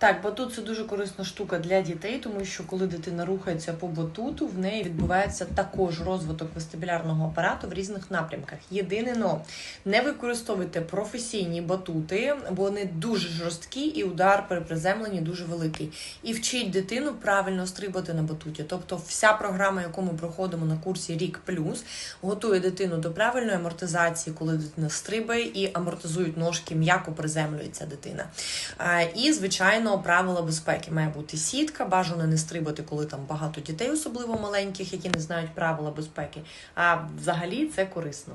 Так, батут це дуже корисна штука для дітей, тому що коли дитина рухається по батуту, в неї відбувається також розвиток вестибулярного апарату в різних напрямках. Єдине но не використовуйте професійні батути, бо вони дуже жорсткі і удар при приземленні дуже великий. І вчіть дитину правильно стрибати на батуті. Тобто, вся програма, яку ми проходимо на курсі Рік Плюс, готує дитину до правильної амортизації, коли дитина стрибає і амортизують ножки, м'яко приземлюється дитина. І, звичайно, правила безпеки має бути сітка, бажано не стрибати, коли там багато дітей, особливо маленьких, які не знають правила безпеки. А взагалі це корисно.